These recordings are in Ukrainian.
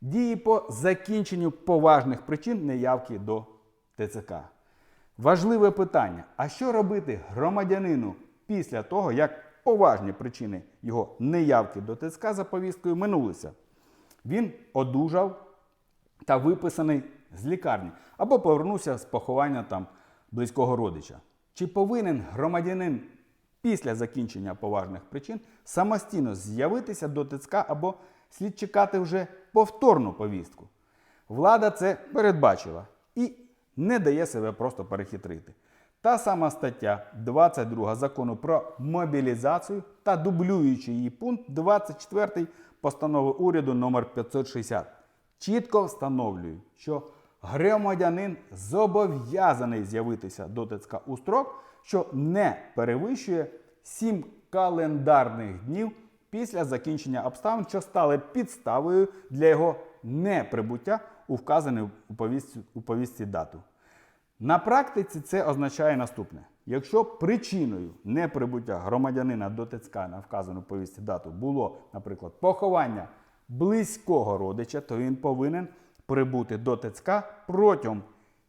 Дії по закінченню поважних причин неявки до ТЦК. Важливе питання: а що робити громадянину після того, як поважні причини його неявки до ТЦК за повісткою минулися? Він одужав та виписаний з лікарні або повернувся з поховання там близького родича. Чи повинен громадянин після закінчення поважних причин самостійно з'явитися до ТЦК або слід чекати вже повторну повістку? Влада це передбачила і не дає себе просто перехитрити. Та сама стаття 22 закону про мобілізацію та дублюючий її пункт 24 постанови уряду номер 560 чітко встановлюють, що громадянин зобов'язаний з'явитися до ТЦК у строк, що не перевищує 7 календарних днів після закінчення обставин, що стали підставою для його неприбуття у вказану у повістці, у повістці дату. На практиці це означає наступне: якщо причиною неприбуття громадянина до ТЦК на вказану повісті дату було, наприклад, поховання близького родича, то він повинен прибути до ТЦК протягом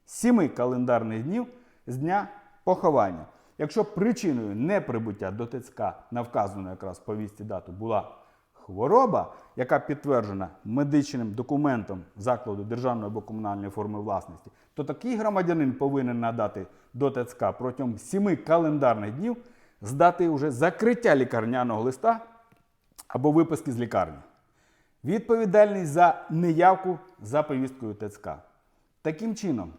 7 календарних днів з дня поховання. Якщо причиною неприбуття до ТЦК на вказану якраз повісті дату була хвороба, яка підтверджена медичним документом закладу державної або комунальної форми власності, то такий громадянин повинен надати до ТЦК протягом 7 календарних днів здати вже закриття лікарняного листа або виписки з лікарні. Відповідальність за неявку за повісткою ТЦК. Таким чином,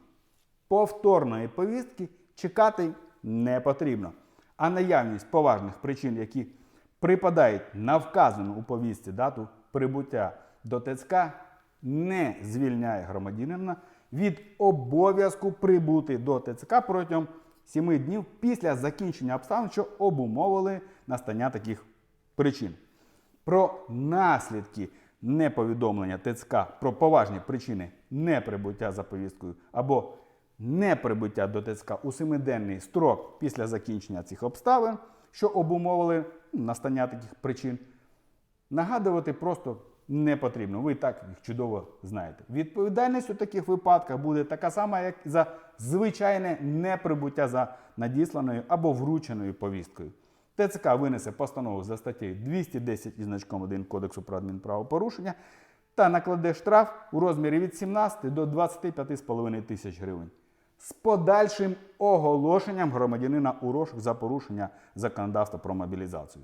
повторної повістки чекати не потрібно. А наявність поважних причин, які припадають на вказану у повістці дату прибуття до ТЦК, не звільняє громадянина від обов'язку прибути до ТЦК протягом 7 днів після закінчення обставин, що обумовили настання таких причин. Про наслідки неповідомлення ТЦК про поважні причини неприбуття за повісткою або неприбуття до ТЦК у семиденний строк після закінчення цих обставин, що обумовили настання таких причин, нагадувати просто не потрібно. Ви так їх чудово знаєте. Відповідальність у таких випадках буде така сама, як за звичайне неприбуття за надісланою або врученою повісткою. ТЦК винесе постанову за статтею 210 із значком 1 Кодексу про адмінправопорушення та накладе штраф у розмірі від 17 до 25,5 тисяч гривень з подальшим оголошенням громадянина у розшук за порушення законодавства про мобілізацію.